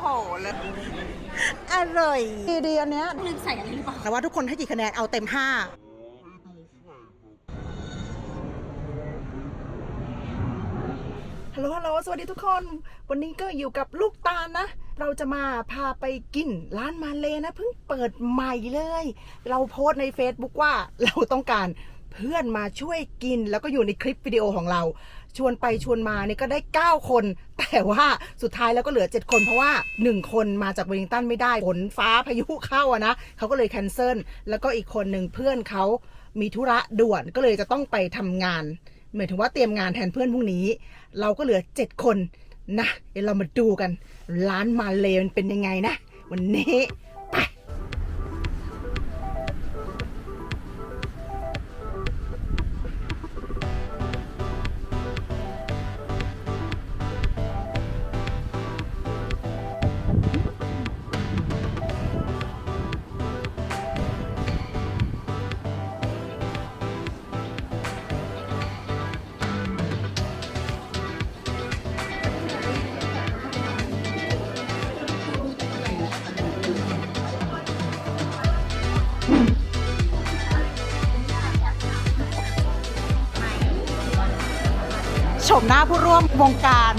โหเลยอร่อยดีดีอันเนี้ยลืมใส่อะไรหรือเปล่าแต่ว่าทุกคนให้กี่คะแนนเอาเต็ม5ฮัลโหลฮัลโหลสวัสดีทุกคน วันนี้ก็อยู่กับลูกตาลนะ เราจะมาพาไปกินร้านมาเลนะเพิ่งเปิดใหม่เลย เราโพสต์ใน Facebook ว่าเราต้องการเพื่อนมาช่วยกินแล้วก็อยู่ในคลิปวิดีโอของเรา ชวนไปชวนมาเนี่ยก็ได้ 9 คน แต่ว่าสุดท้ายแล้วก็เหลือ 7 คนเพราะว่า 1 คนมาจากเวลิงตันไม่ได้ฝนฟ้าพายุเข้าอะนะเขาก็เลยแคนเซิลแล้วก็อีกคนหนึ่งเพื่อนเขามีธุระด่วนก็เลยจะต้องไปทำงานหมายถึงว่าเตรียมงานแทนเพื่อนพรุ่งนี้ เราก็เหลือ 7 คนนะเดี๋ยวเรามาดูกัน ร้านมาเลมันเป็นยังไงนะ วันนี้ มหน้าผู้ร่วมวงการ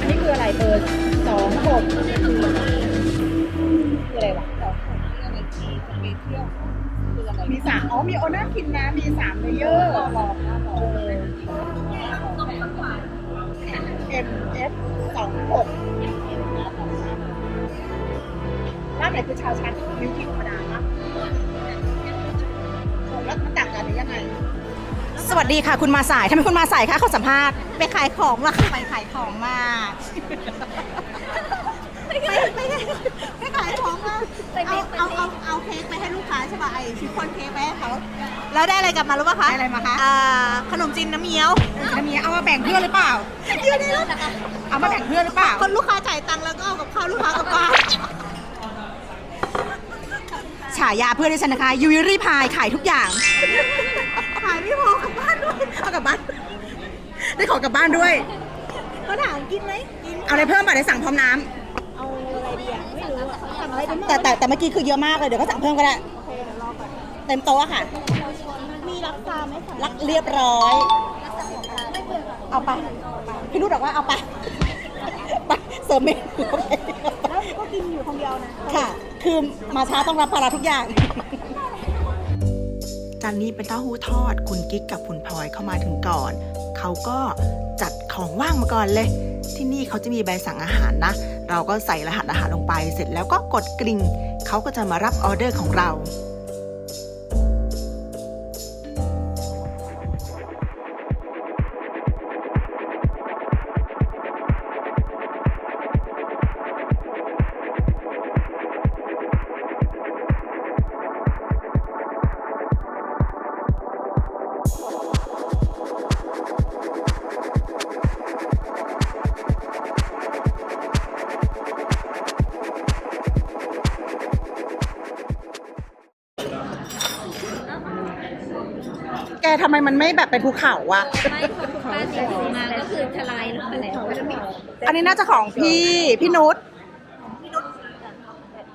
อันนี้คืออะไรเบอร์สองหกคืออะไรวะมีสามอ๋อ มีโอน่าคินนะ มีสามเลเยอร์เอ็มเอฟสองหกร้านไหนคือชาวชันมิวคิธรรมดา ยังไงสวัสดีค่ะคุณมาสายทำไมคุณมาสายคะเขาสัมภาษณ์ไปขายของล่ะค่ะไปขายของมาไปไปขายของมาเอาเอาเอาเอาเค้กไปให้ลูกค้าใช่ป่ะไอชิฟฟ่อนเค้กไปให้เขาแล้วได้อะไรกลับมารู้ป่ะคะได้อะไรมาคะอ่าขนมจีนน้ำเงี้ยวน้ำเมียเอามาแบ่งเพื่อนหรือเปล่าอยู่ในรถนะคะเอามาแบ่งเพื่อนหรือเปล่าคนลูกค้าจ่ายตังค์แล้วก็เอากับข้าวลูกค้ากลับบ้านฉายาเพื่อนดิฉันนะคะยูวิรี่พายขายทุกอย่าง ขายไม่พอกลับบ้านด้วยเอากลับบ้าน ได้ของกลับบ้านด้วยเขาถามกินไหมกิน เอาอะไรเพิ่มป่ะเดี๋ยวสั่งพร้อมน้ำเอาอะไรดีอะไม่รู้อะสั่งอะไรเป็นแต่แต่แต่เมื่อกี้คือเยอะมากเลยเดี๋ยวก็สั่งเพิ่มก็ได้โอเคเดี๋ยวรอก่อนเต็มโต๊ะอะค่ะ มีรับซาไหมสั่งรักเรียบร้อยไม่เบื่อก่อนเอาไป พี่นุชบอกว่าเอาไป ไปเสริมเมนูเข้าไป แล้วก็กินอยู่คนเดียวนะ ค่ะ คือมาช้าต้องรับภาระทุกอย่าง จานนี้เป็นเต้าหู้ทอด คุณกิ๊กกับคุณพลอยเข้ามาถึงก่อน เขาก็จัดของว่างมาก่อนเลย ที่นี่เขาจะมีใบสั่งอาหารนะ เราก็ใส่รหัสอาหารลงไป เสร็จแล้วก็กดกริ่ง เขาก็จะมารับออเดอร์ของเรา แกทำไมมันไม่แบบเป็นภูเขาวะ ไม่คนทุกบ้านที่ซื้อมาก็คือทลายลงไปแล้วอันนี้น่าจะของพี่พี่นุช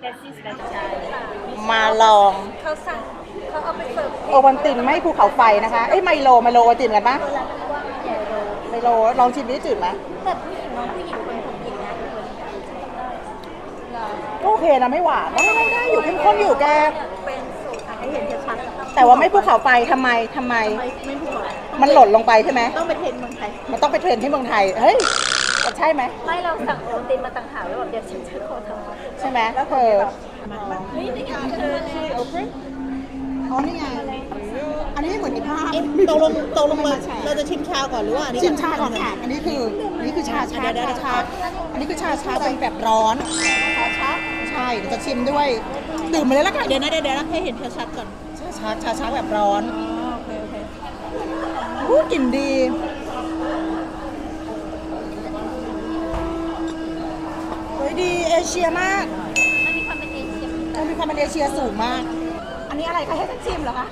แต่ซิสแบบใจมาลองเขาสั่งเขาเอาไปเสิร์ฟโอวันตินไม่ภูเขาไฟนะคะเอ้ยไมโลไมโลโอวันตินกันปะไมโลลองชิมดิจืดไหมแต่ผู้หญิงน้องผู้หญิงคนผมหญิงนะก็โอเคนะไม่หวานได้ได้ได้อยู่เข้มข้นอยู่แก เป็นสูตรให้เห็นชัด แต่ว่าไม่ภูเขาไฟทำไมทำไม ไม่ไม่พูดมันหล่นลงไปใช่ไหมต้องไปเทรนเมืองไทยมันต้องไปเทรนที่เมืองไทย เฮ้ยมันใช่ไหมไม่เราสั่งโอตินมาต่างหากแล้วแบบเดี๋ยวฉันจะขอทำใช่ไหมแล้วเธอเฮ้ยนี่เธอชื่อโอเคอ๋อนี่ไงอันนี้เหมือนในภาพตกลงตกลงมาเราจะชิมชาก่อนหรือว่าชิมชาก่อนค่ะ อันนี้คืออันนี้คือชาชักชาชักอันนี้คือชาชักเป็นแบบร้อนชาชักใช่เดี๋ยวจะชิมด้วยดื่มมาเลยละกันเดี๋ยวนะเดี๋ยวนะให้เห็นชัดๆก่อน ชาชักชาชักแบบร้อนอ๋อโอเคโอเคอู้กลิ่นดี เฮ้ยดีเอเชียมาก มันมีความเป็นเอเชียมันมีความเป็นเอเชียสูงมาก อันนี้อะไรคะให้ฉันชิมเหรอคะ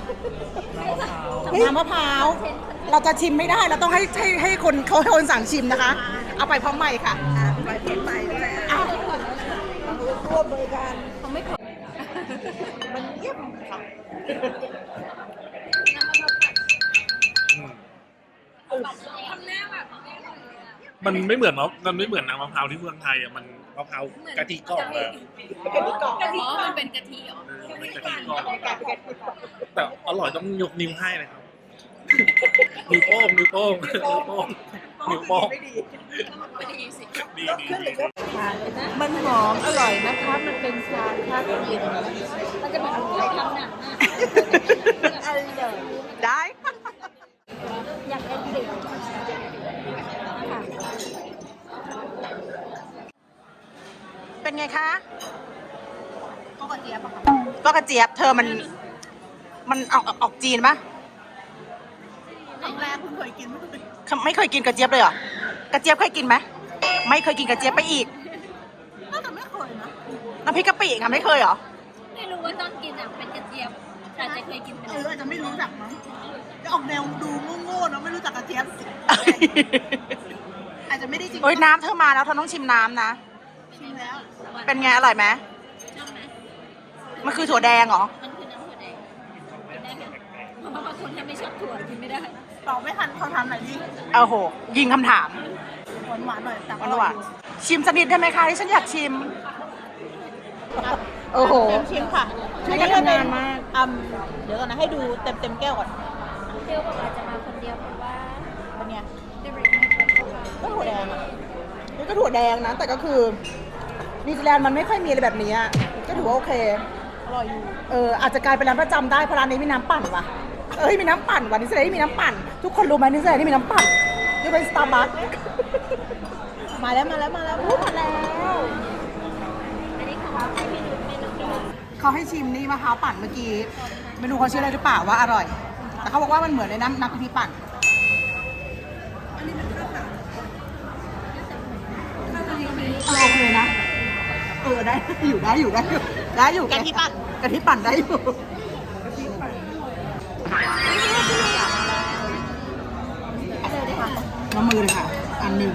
น้ำมะพร้าวเทนเราจะชิมไม่ได้ เราต้องให้ให้ให้คนเขาให้คนสั่งชิมนะคะ เอาไปพร้อมใหม่ค่ะไปเพชรไปด้วยเอาร่วมมือกัน มันเยี่ยมค่ะมันไม่เหมือนมะมันไม่เหมือนน้ำมะพร้าวที่เมืองไทยอะมันมะพร้าวกะทิกรอบเลยกะทิกรอบอ๋อมันเป็นกะทิเหรอเออมันกะทิกรอบแต่อร่อยต้องยกนิ้วให้นะครับนิ้วโป้งนิ้วโป้งนิ้วโป้ง นิ้วโป้งไม่ดีไม่ได้ยินสิดีดีดีดีมันหอมอร่อยนะคะ มันเป็นชาชาเย็นมันจะเหมือนไข่ทำหนังอะอร่อยได้ อยากเป็นเด็กค่ะเป็นไงคะก็กระเจี๊ยบอะค่ะก็กระเจี๊ยบ เธอมัน มันออกออกจีนปะครั้งแรกเพิ่งเคยกินไม่เคย ไม่เคยกินกระเจี๊ยบเลยเหรอกระเจี๊ยบเคยกินไหมไม่เคยกินกระเจี๊ยบไปอีกน่าจะไม่เคยนะน้ำพริกกะปิค่ะไม่เคยเหรอไม่รู้ว่าต้องกินอะเป็นกระเจี๊ยบแต่จะเคยกินไปเอแล้วออาจจะไม่รู้จักมั้งจะออกแนวดูโง่ๆเนาะไม่รู้จักกระเจี๊ยบอาจจะไม่ได้จริงโอ้ยน้ำเธอมาแล้วเธอต้องชิมน้ำนะชิมแล้วเป็นไงอร่อยไหมชอบไหมมันคือถั่วแดงเหรอมันคือน้ำถั่วแดงกินได้ไหมเพราะบางคนถ้าไม่ชอบถั่วกินไม่ได้ ตอบไม่ทันเขาทำหน่อยดิเอาโห ยิงคำถามหวานหวานๆหน่อยแต่หวานหวานชิมสักนิดได้ไหมคะที่ฉันอยากชิม โอ้โห เต็มชิมค่ะไม่ได้ทำงานมาก อืมเดี๋ยวก่อนนะให้ดูเต็มเต็มๆแก้วก่อนเดียวบอกอาจจะมาคนเดียวเพราะว่าเป็นไงเดริกไม่เป็นเพราะว่าก็ถั่วแดงอะนี่ก็ถั่วแดงนะ แต่ก็คือนิวซีแลนด์มันไม่ค่อยมีอะไรแบบนี้อะก็ถือว่าโอเค อร่อยอยู่ เอออาจจะกลายเป็นร้านประจำได้เพราะร้านนี้มีน้ำปั่นว่ะ เอ้ยมีน้ำปั่นว่ะนิวซีแลนด์นี่มีน้ำปั่น ทุกคนรู้ไหมนิวซีแลนด์นี่มีน้ำปั่นนี่เป็นสตาร์บัคมาแล้วมาแล้วมาแล้วมาแล้ว อันนี้ของให้พี่นุชเมนูที่หนึ่งเขาให้ชิมนี่มะพร้าวปั่นเมื่อกี้ไม่รู้เขาชื่ออะไรหรือเปล่าว่าอร่อย แต่เขาบอกว่ามันเหมือนในน้ำน้ำกะทิปั่นเออโอเคนะ เออได้อยู่ได้อยู่ได้อยู่ได้อยู่กะทิปั่นกะทิปั่นได้อยู่ มามือเลยค่ะ อันหนึ่ง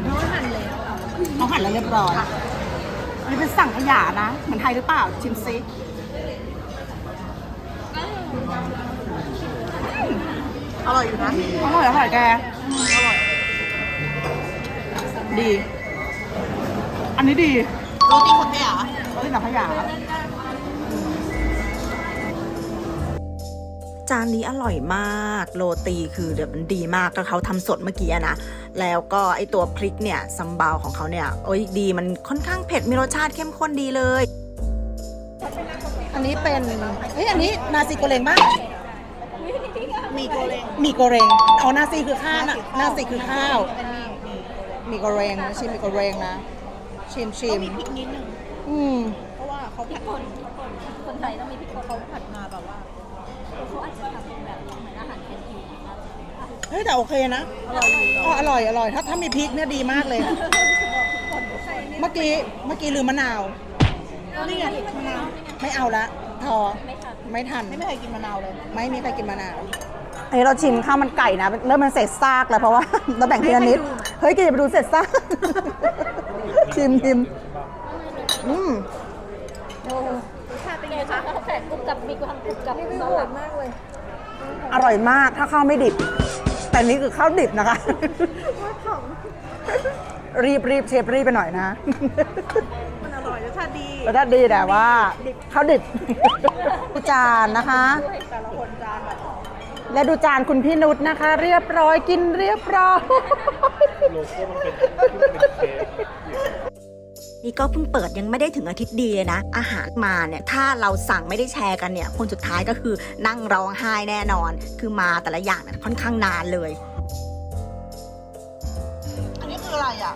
เขาหั่นแล้วเรียบร้อยอันนี้เป็นสั่งขยะนะ เหมือนไทยหรือเปล่า ชิมซิอร่อยอยู่นะ อร่อยอร่อยแก อร่อย ดี อันนี้ดี โรตีคนแก่เหรอรสหนังขยะ จานนี้อร่อยมาก โรตีคือเดี๋ยวมันดีมากก็เขาทำสดเมื่อกี้อะนะ แล้วก็ไอตัวพริกเนี่ยซัมบาวของเขาเนี่ยโอ้ยดีมันค่อนข้างเผ็ดมีรสชาติเข้มข้นดีเลย อันนี้เป็นเฮ้ยอันนี้นาซีโกเลงบ้างมีโกเลงหมีโกเรงเอานาซีคือข้าวนะนาซีคือข้าวเป็นมีมีหมีโกเรงนะชิมหมีโกเรงนะชิมชิก็มมีพริกนิดนึงอืมเพราะว่าเขาผัดคนคนคนไทยต้องมีพริกป่นเขาผัดมาแบบว่า เขาอาจจะทำเป็นแบบเหมือนอาหารแคนทีนนะคะเฮ้ยแต่โอเคนะอร่อยอยู่อ๋ออร่อยอร่อย ถ้าถ้ามีพริกเนี่ยดีมากเลย เมื่อกี้เมื่อกี้ลืมมะนาว นี่ไงมะนาวไม่เอาละพอไม่ทันไม่ทันไม่เคยกินมะนาวเลย ไม่มีใครกินมะนาวอันนี้เราชิมข้าวมันไก่นะเริ่มมันเศษซากแล้วเพราะว่าเราแบ่งทีละนิดเฮ้ยแกอย่าไปดูเศษซากชิมชิมอืม รสชาติเป็นไงคะแต่ กรุบกับมีความกรุบกับสลัดมากเลย อร่อยมากถ้าข้าวไม่ดิบ แต่นี่คือข้าวดิบนะคะ รีบรีบเชฟรีบไปหน่อยนะมันอร่อยรสชาติดีรสชาติดีแต่ว่าข้าวดิบดูจานนะคะ แต่ละคนจานแบบและดูจานคุณพี่นุชนะคะ เรียบร้อยกินเรียบร้อยโลโก้มันเป็นเป็ นเค้กนี่ก็เพิ่งเปิดยังไม่ได้ถึงอาทิตย์ดีเลยนะ อาหารมาเนี่ยถ้าเราสั่งไม่ได้แชร์กันเนี่ยคนสุดท้ายก็คือนั่งร้องไห้แน่นอน คือมาแต่ละอย่างเนี่ยค่อนข้างนานเลย อันนี้คืออะไรอะ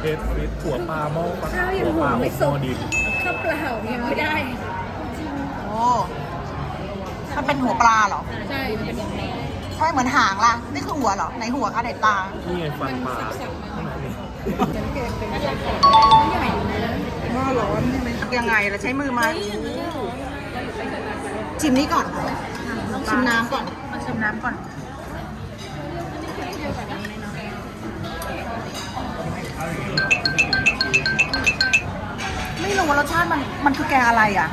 เค้กฟิตถั่วปลาหม้อปลาถั่วปลาอบหม้อดินข้าวเปล่ายังไม่ได้ โอ้มันเป็นหัวปลาเหรอ ใช่มันเป็นอย่างนี้ใช่เหมือนหางล่ะ นี่คือหัวเหรอ ในหัวคะในตา นี่ไงฟันปลาข้างในนี่ห ม้อร้อนใช่ไยังไงเราใช้มือมาชิมนี้ก่อนชิมน้ำก่อนมาชิมน้ำก่อนไม่รู้ว่ารสชาติมันมันคือแกอะไรอะ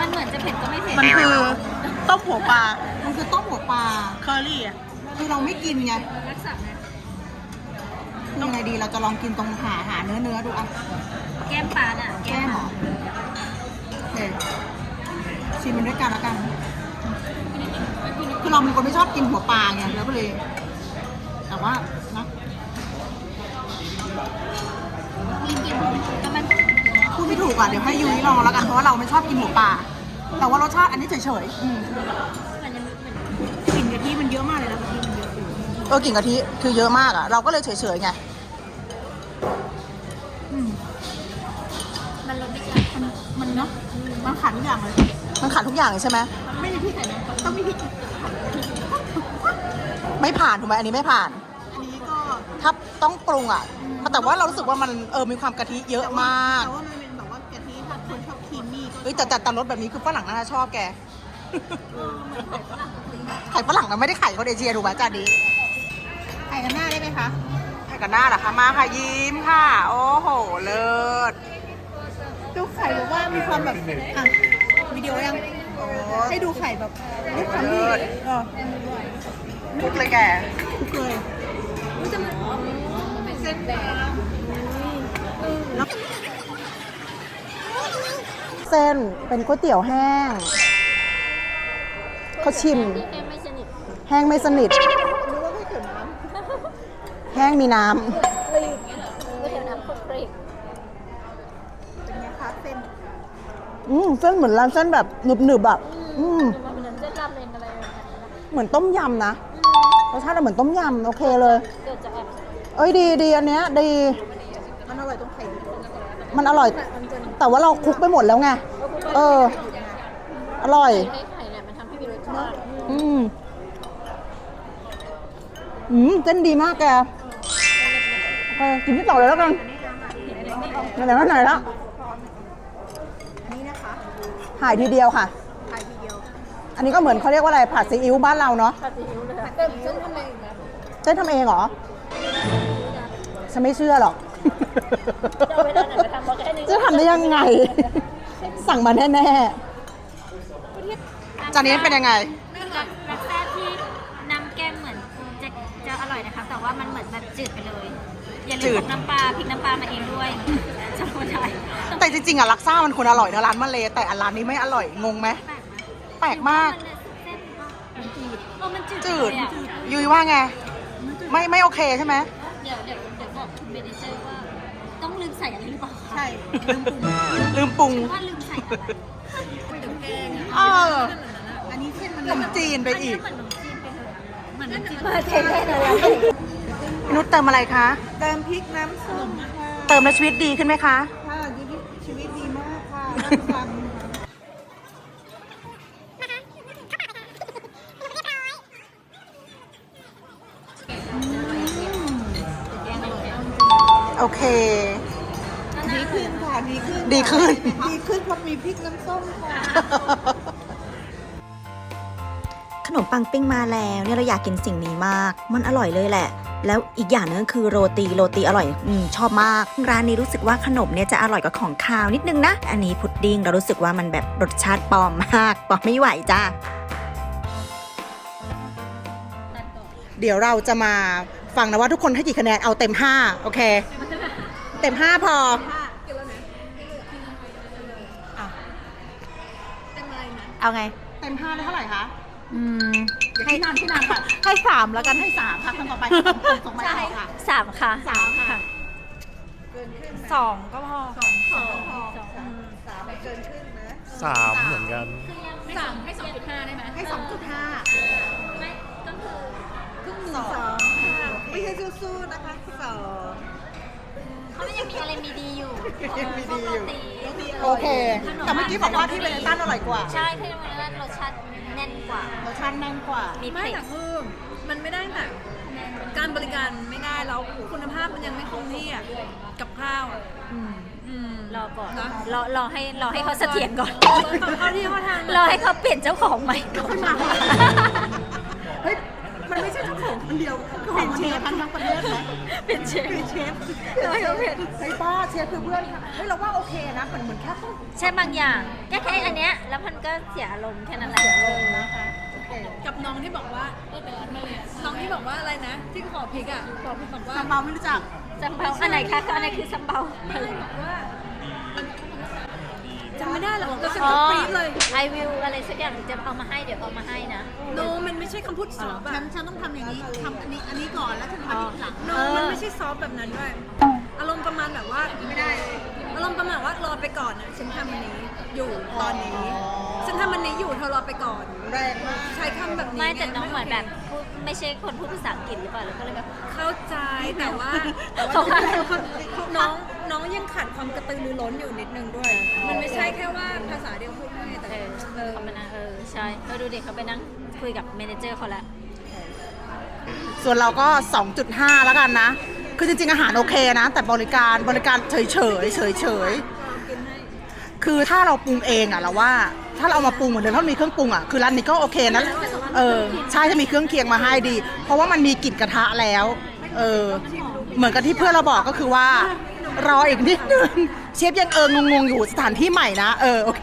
มันเหมือนจะเผ็ดก็ไม่เผ็ดมันคือต้มหัวปลา มันคือต้มหัวปลา เคอรี่อะ คือเราไม่กินไงรักษาไง ไงดี เราจะลองกินตรงหาหาเนื้อเนื้อดูอะแก้มปลาน่ะแก้มเหรอโอเคชิมมันด้วยกันแล้วกัน คือเราเป็นคนไม่ชอบกินหัวปลาไงแล้วก็เลย แต่ว่านะกินกินแล้วมันพูดไม่ถูกอะเดี๋ยวให้ยุ้ยลองแล้วกันเพราะว่าเราไม่ชอบกินหัวปลาแต่ว่ารสชาติอันนี้เฉยๆอืมมันยังมันกลิ่นกะทิมันเยอะมากเลยนะกะทิมันเยอะอยู่เออกลิ่นกะทิคือเยอะมากอะ เราก็เลยเฉยๆไง มันขาดทุกอย่างเลย มันขาดทุกอย่างเลยใช่ไหมไม่มีพริกใส่นะต้องมีพริก ไม่ผ่านถูกไหมอันนี้ไม่ผ่าน อันนี้ก็ถ้าต้องปรุงอะ แต่ว่าเรารู้สึกว่ามันเออมีความกะทิเยอะมากแต่ว่ามันเป็นแบบว่ากะทิถ้าคนชอบครีมมี่ก็เฮ้ยแต่แต่แต่รสแบบนี้คือฝรั่งน่าจะชอบแกไข่ฝรั่งมันไม่ได้ไข่คนเอเชียถูกไหมจานนี้ไข่กันหน้าได้ไหมคะไข่กันหน้าเหรอคะมาค่ะยิ้มค่ะ โอ้โหเลิศ ดูไข่แบบว่ามีความแบบอะวิดีโอยังให้ดูไข่แบบรูปความที่เออทุกเลยแกทุกเลยรู้จะมันเป็นเส้นแดงเส้นเป็นก๋วยเตี๋ยวแห้งเขาชิมแก้มไม่สนิทแห้งไม่สนิทแห้งมีน้ก็เดี๋ยวน้ำคลุกคลิกำเป็นไงคะเส้นำ อืมเส้นเหมือนร้านเส้นแบบหนึบๆแบบอืมมันเหมือนเส้นราเมงอะไรแบบนั้นนะเหมือนต้มยำนะรสชาติเหมือนต้มยำโอเคเลย เกิดจากแอบเอ้ยดีดีอันเนี้ยดีมันอร่อยตรงไข่ดิบมันอร่อย แต่ว่าเราคลุกไปหมดแล้วไงเออ อร่อยให้ไข่เนี่ยมันทำให้มีรสชาติอืมอืมเส้นดีมากแกโอเคกินที่ต่อเลยแล้วกันไหนๆก็ไหนแล้วนี่นะคะ หายทีเดียวค่ะไข่ทีเดียวอันนี้ก็เหมือนเขาเรียกว่าอะไรผัดซีอิ๊วบ้านเราเนาะผัดซีอิ๊วเลยค่ะเติมเส้นทำไมอีกนะเส้นทำเองเหรอฉันไม่เชื่อหรอก จะเอาเวลาไหนไปทำบอกแค่นี้จะทำได้ยังไง สั่งมาแน่ๆจานนี้เป็นยังไงรักแซ่บที่น้ำแกงเหมือนจะจะอร่อยนะคะ แต่ว่ามันเหมือนแบบจืดไปเลย อย่าลืจืมดพกน้ำปลาพริกน้ำปลามาเองด้วยจำไม่ได้แต่จริงๆอะลักซ่ามันควรอร่อยนะร้านมาเลแต่อันร้านนี้ไม่อร่อยงงไหมแปลกมากมันจืดเออมันจืดจืด เลยอะยุ้ยว่าไง ไม่ไม่โอเคใช่ไหมเดี๋ยวเดี๋ยวเดี๋ยวบอกคุณเมเนเจอร์ว่า ต้องลืมใส่อะไรหรือเปล่าคะใช่ลืมปรุงลืมปรุงว่าลืมใส่อะไรเอออันนี้เส้นมันขนมจีนไปอีกเหมือนขนมจีนไปเลยเหมือนขนมจีนมาเทได้เลย พี่นุชเติมอะไรคะ เติมพริกน้ำส้มค่ะเติมแล้วชีวิตดีขึ้นไหมคะ ค่ะชีวิตชีวิตดีมากค่ะน้ำฟังค่ะโอเค ดีขึ้นค่ะ ดีขึ้น ดีขึ้น ดีขึ้นเพราะมีพริกน้ำส้มค่ะขนมปังปิ้งมาแล้วเนี่ยเราอยากกินสิ่งนี้มาก มันอร่อยเลยแหละ แล้วอีกอย่างหนึงก็คือโรตีโรตีอร่อยอมชอบมาก ร้านนี้รู้สึกว่าขนมเนี่ยจะอร่อยกว่าของคาวนิดนึงนะ อันนี้พุดดิ้งเรารู้สึกว่ามันแบบรสชาติปลอมมากปลอมไม่ไหวจ้าเดี๋ยวเราจะมาฟังนะว่าทุกคนให้กี่คะแนนเอาเต็ม 5 โอเค เต็ม 5 พออะเอาไง เต็ม 5 ได้เท่าไหร่คะ อืมอย่าที่นานที่นานค่ะให้3แล้วกันให้3ค่ะครั้งต่อไปส่งไปต่อค่ะสามค่ะสามค่ะสองก็พอ สองสองสามเหมือนกัน สามให้สองจุดห้าได้ไหมให้2.5ไม่ก็คือครึ่งหนึ่งสองค่ะไม่ใช่สู้ๆนะคะสอง เขาไม่ยังมีอะไรมีดีอยู่ยังมีดีอยู่โรตีโอเค แต่เมื่อกี้บอกว่าที่เวเนตันอร่อยกว่า ใช่ที่เวเนตันรสชาติ แน่นกว่า รสชาติแน่นกว่า มีไม่เผ็ดแต่คือมันไม่ได้แบบการบริการไม่ได้แล้วคุณภาพมันยังไม่คงที่อะกับข้าวอะอืมรอก่อนนะ รอรอให้รอให้เขาเสถียรก่อนเข้าที่เข้าทางรอให้เขาเปลี่ยนเจ้าของใหม่ก่อนเฮ้ย มันไม่ใช่เจ้าของคนเดียวเป็นเชฟทั้งประเทศเลยเป็นเชฟเป็นเชฟทำไมเขาเป็นเฮ้ยป้าเชฟคือเพื่อนค่ะเฮ้ยเราว่าโอเคนะเหมือนเหมือนแค่ต้องใช่บางอย่างแค่แค่อันเนี้ยแล้วมันก็เสียอารมณ์แค่นั้นแหละกับน้องที่บอกว่าน้องที่บอกว่าอะไรนะ ที่ขอพริกอะขอพริกบอกว่าทำเบาไม่รู้จักซัมเบาอันไหนคะอันไหนคือซัมเบาบอกว่าจำ ไม่ได้หรอกก็ฉันอ๋อก็ปรี๊ดเลย I will อะไรสักอย่างจะเอามาให้เดี๋ยวเอามาให้นะ โนมันไม่ใช่คำพูดซอฟต์ฉัอะนฉันต้องทำอย่างนี้ทำอันนี้อันนี้ก่อนแล้วฉันทำอีกหลัง โนมันไม่ใช่ซอฟต์แบบนั้นด้วย อารมณ์ประมาณแบบว่าไม่ได้เลยอารมณ์ประมาณว่ารอไปก่อนนะฉันทำอันนี้อยู่ตอนนี้ ฉันทำอันนี้อยู่เธอรอไปก่อน แรงมากใช้คำแบบนี้ไม่แต่น้องไเหมือนแบบพูดไม่ใช่คนพูดภาษาอังกฤษหรือเปล่าแล้วก็เลยแบบ เข้าใจแต่ว่าเขาว่าน้องน้องยังขาดความกระตือรือร้นอยู่นิดนึงด้วย มันไม่ใช่แค่ว่าภาษาเดียวพูดไม่แต่เออเออเขาไปนั่งเออใช่เออดูเด็กเขาไปนั่งคุยกับเมเนเจอร์เขาแล้วส่วนเราก็ 2.5 แล้วกันนะ คือจริงๆ อาหารโอเคนะ แต่บริการบริการเฉยเฉยเฉยเฉยๆ คือถ้าเราปรุงเองอะเราว่า ถ้าเราเอามาปรุงเหมือนเดิมถ้ามีเครื่องปรุงอะคือร้านนี้ก็โอเคนะเออใช่จะมีเครื่องเคียงมาให้ดี เพราะว่ามันมีกลิ่นกระทะแล้วเออเหมือนกับที่เพื่อนเราบอกก็คือว่า รออีกนิดนึงเชฟยังเอองงๆอยู่สถานที่ใหม่นะ เออโอเค